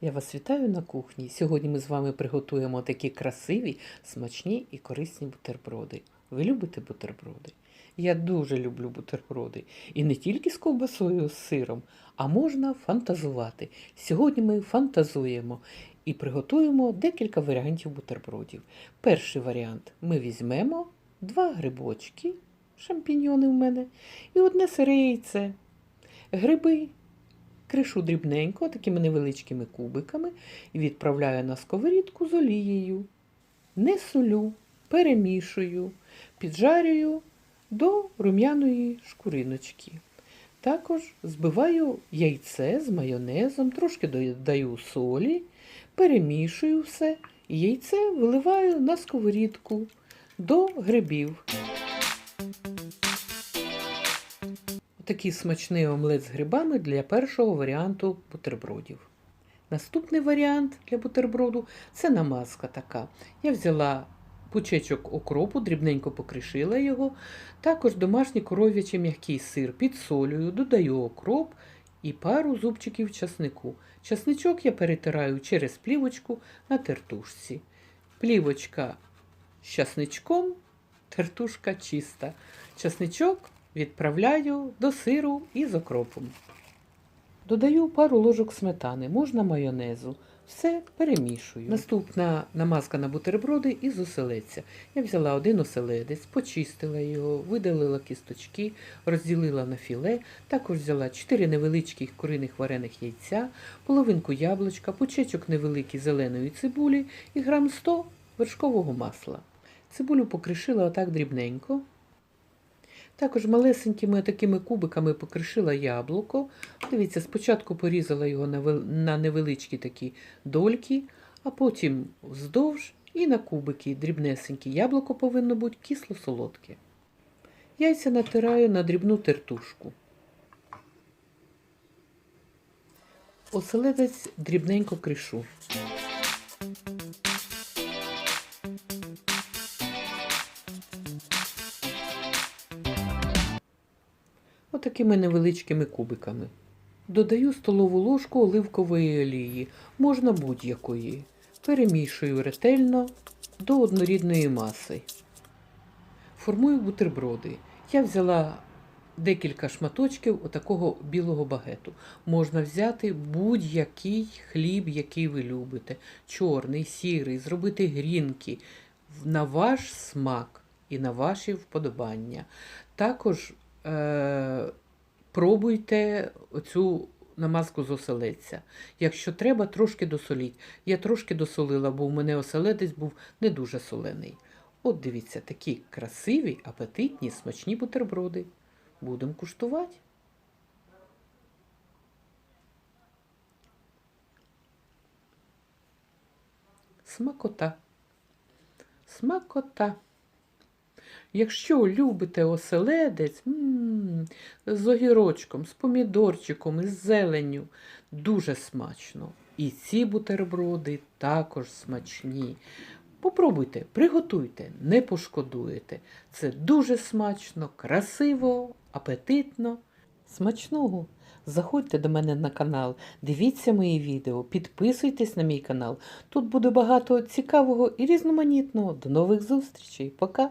Я вас вітаю на кухні. Сьогодні ми з вами приготуємо такі красиві, смачні і корисні бутерброди. Ви любите бутерброди? Я дуже люблю бутерброди. І не тільки з ковбасою з сиром, а можна фантазувати. Сьогодні ми фантазуємо і приготуємо декілька варіантів бутербродів. Перший варіант ми візьмемо два грибочки, шампіньйони в мене, і одне сире яйце. Гриби кришу дрібненько, такими невеличкими кубиками, і відправляю на сковорідку з олією. Не солю, перемішую, піджарюю до рум'яної шкуриночки. Також збиваю яйце з майонезом, трошки додаю солі, перемішую все, і яйце виливаю на сковорідку до грибів. Такий смачний омлет з грибами для першого варіанту бутербродів. Наступний варіант для бутерброду це намазка така. Я взяла пучечок окропу, дрібненько покришила його, також домашній коров'ячий м'який сир підсолюю, додаю окроп і пару зубчиків часнику. Часничок я перетираю через плівочку на тертушці. Плівочка з часничком, тертушка чиста. Часничок відправляю до сиру і з окропом. Додаю пару ложок сметани, можна майонезу. Все перемішую. Наступна намазка на бутерброди із оселедця. Я взяла один оселедець, почистила його, видалила кісточки, розділила на філе. Також взяла 4 невеличких куриних варених яйця, половинку яблучка, пучечок невеликий зеленої цибулі і грам 100 вершкового масла. Цибулю покришила отак дрібненько. Також малесенькими такими кубиками покришила яблуко. Дивіться, спочатку порізала його на, невеличкі такі дольки, а потім вздовж і на кубики дрібнесенькі. Яблуко повинно бути кисло-солодке. Яйця натираю на дрібну тертушку. Оселедець дрібненько кришу. Отакими невеличкими кубиками. Додаю столову ложку оливкової олії, можна будь-якої. Перемішую ретельно до однорідної маси. Формую бутерброди. Я взяла декілька шматочків отакого білого багету. Можна взяти будь-який хліб, який ви любите. Чорний, сірий, зробити грінки на ваш смак і на ваші вподобання. Також пробуйте оцю намазку з оселедця. Якщо треба, трошки досоліть. Я трошки досолила, бо у мене оселедець був не дуже солений. От дивіться, такі красиві, апетитні, смачні бутерброди. Будемо куштувати. Смакота. Смакота. Якщо любите оселедець з огірочком, з помідорчиком, із зеленню, дуже смачно. І ці бутерброди також смачні. Попробуйте, приготуйте, не пошкодуєте. Це дуже смачно, красиво, апетитно. Смачного! Заходьте до мене на канал, дивіться мої відео, підписуйтесь на мій канал. Тут буде багато цікавого і різноманітного. До нових зустрічей. Пока!